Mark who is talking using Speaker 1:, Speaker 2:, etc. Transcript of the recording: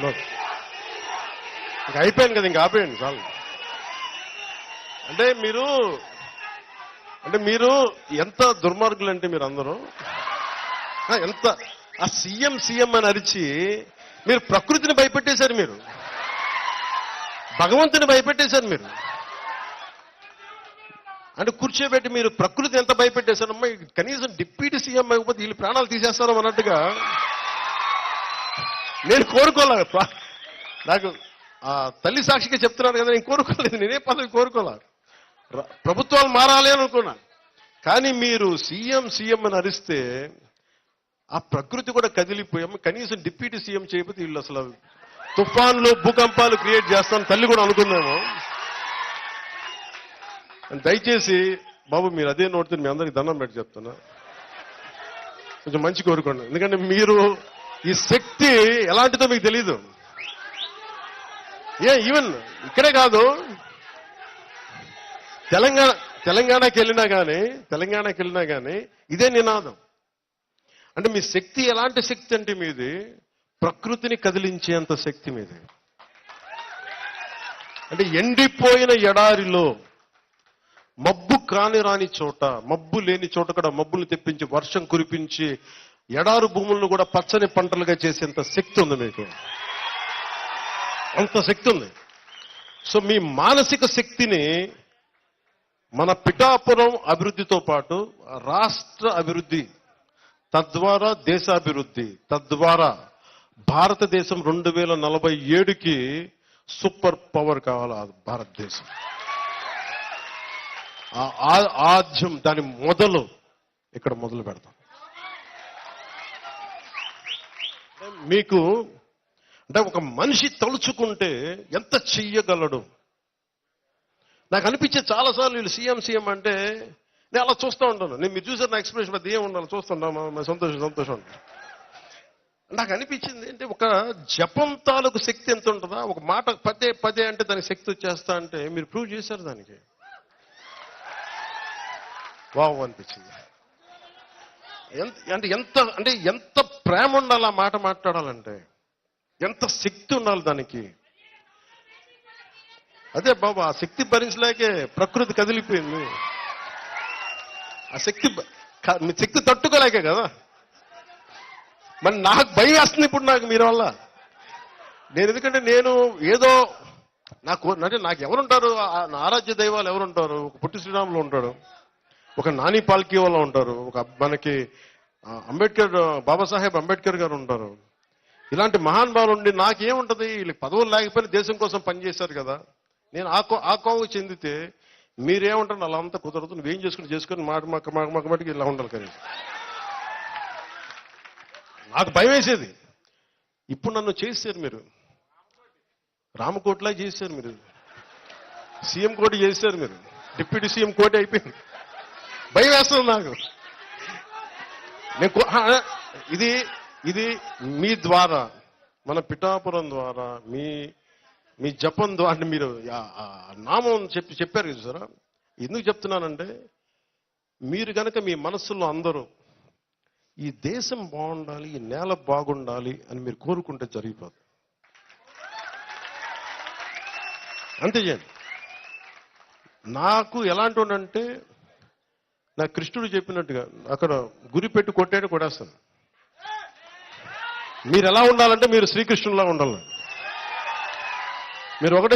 Speaker 1: ఇంకా ఇంక అయిపోయాను కదా ఇంక ఆపేయండి చాలు. అంటే మీరు అంటే మీరు ఎంత దుర్మార్గులు అంటే మీరు అందరూ. ఆ, ఎంత ఆ సీఎం సీఎం అని అరిచి మీరు ప్రకృతిని భయపెట్టేశారు మీరు. భగవంతుని భయపెట్టేశారు మీరు. అంటే కూర్చోబెట్టి మీరు ప్రకృతి ఎంత భయపెట్టేశారమ్మా కనీసం డిప్యూటీ సీఎం అయిపోతే వీళ్ళు ప్రాణాలు తీసేస్తారో అన్నట్టుగా. నేను కోరుకోలే నాకు ఆ తల్లి సాక్షిగా చెప్తున్నాను కదా నేను కోరుకోలేదు. నేనే పదవి కోరుకోలే ప్రభుత్వాలు మారాలి అనుకున్నా. కానీ మీరు సీఎం సీఎం అని అరిస్తే ఆ ప్రకృతి కూడా కదిలిపోయాము. కనీసం డిప్యూటీ సీఎం చేయకపోతే వీళ్ళు అసలు తుఫాన్లు భూకంపాలు క్రియేట్ చేస్తాను తల్లి కూడా అనుకున్నాము. దయచేసి బాబు మీరు అదే నోటితో మీ అందరికి దండం పెట్టి చెప్తున్నా. కొంచెం మంచి కోరుకోండి. ఎందుకంటే మీరు ఈ శక్తి ఎలాంటిదో మీకు తెలియదు ఏ ఈవెన్ ఇక్కడే కాదు. తెలంగాణ తెలంగాణకి వెళ్ళినా కానీ తెలంగాణకి వెళ్ళినా కానీ ఇదే నినాదం. అంటే మీ శక్తి ఎలాంటి శక్తి అంటే మీది? ప్రకృతిని కదిలించేంత శక్తి మీది. అంటే ఎండిపోయిన ఎడారిలో మబ్బు కాని రాని చోట మబ్బు లేని చోట కూడా మబ్బులు తెప్పించి వర్షం కురిపించి ఎడారు భూములను కూడా పచ్చని పంటలుగా చేసేంత శక్తి ఉంది మీకు. అంత శక్తి ఉంది. సో మీ మానసిక శక్తిని మన పిఠాపురం అభివృద్ధితో పాటు రాష్ట్ర అభివృద్ధి తద్వారా దేశాభివృద్ధి తద్వారా భారతదేశం రెండు వేల నలభై ఏడుకి సూపర్ పవర్ కావాలి భారతదేశం? ఆ- ఆద్యం దాని మొదలు ఇక్కడ మొదలు పెడతాం. మీకు అంటే ఒక మనిషి తలుచుకుంటే ఎంత చెయ్యగలడు? నాకు అనిపించే చాలాసార్లు వీళ్ళు సీఎం సీఎం అంటే నేను అలా చూస్తూ ఉంటాను. నేను మీరు చూసారు నా ఎక్స్ప్రెషన్ పెద్ద ఏమి ఉండాలి చూస్తుంటాను సంతోషం సంతోషం నాకు అనిపించింది అంటే ఒక జపం తాలూకు శక్తి ఎంత ఉంటుందా? ఒక మాట పదే పదే అంటే దానికి శక్తి వచ్చేస్తా అంటే మీరు ప్రూవ్ చేశారు దానికి. వావ్ అనిపించింది. అంటే ఎంత అంటే ఎంత ప్రేమ ఉండాలి ఆ మాట మాట్లాడాలంటే? ఎంత శక్తి ఉండాలి దానికి? అదే బాబు ఆ శక్తి భరించలేకే ప్రకృతి కదిలిపోయింది. ఆ శక్తి మీ శక్తి తట్టుకోలేకే కదా? మరి నాకు భయం వేస్తుంది ఇప్పుడు నాకు మీరు వల్ల. నేను ఎందుకంటే నేను ఏదో నాకు అంటే నాకు ఎవరుంటారు? ఆ- నా ఆరాధ్య దైవాలు ఎవరుంటారు? పుట్టి శ్రీరాములు ఉంటాడు. ఒక నాని పాల్కీ వాళ్ళు ఉంటారు. ఒక మనకి అంబేద్కర్ బాబాసాహెబ్ అంబేద్కర్ గారు ఉంటారు. ఇలాంటి మహానుభావులు ఉండి నాకేముంటుంది? వీళ్ళకి పదవులు లేకపోయినా దేశం కోసం పనిచేశారు కదా. నేను ఆ కో ఆ కోవకు చెందితే మీరేమంటారు? అలా అంతా కుదరదు. నువ్వేం చేసుకుని చేసుకుని మాట మాకు మాకు మాకు మటుకు ఇలా ఉండాలి కానీ. నాకు భయం వేసేది ఇప్పుడు నన్ను చేశారు మీరు. రామకోట్లా చేశారు మీరు. సీఎం కోటి చేశారు మీరు. డిప్యూటీ సీఎం కోటి అయిపోయింది. భయం వేస్తుంది నాకు. నేను ఇది ఇది మీ ద్వారా మన పిఠాపురం ద్వారా మీ మీ జపం ద్వారా అంటే మీరు నామం చెప్పి చెప్పారు కదా సార్. ఎందుకు చెప్తున్నానంటే మీరు కనుక మీ మనస్సులో అందరూ ఈ దేశం బాగుండాలి ఈ నేల బాగుండాలి అని మీరు కోరుకుంటే జరిగిపోదు. అంతే చేయండి. నాకు ఎలాంటి అంటే నా కృష్ణుడు చెప్పినట్టుగా అక్కడ గురి పెట్టి కొట్టాడు కొడేస్తాను మీరు ఎలా ఉండాలంటే మీరు శ్రీకృష్ణులా ఉండాలి. మీరు ఒకటే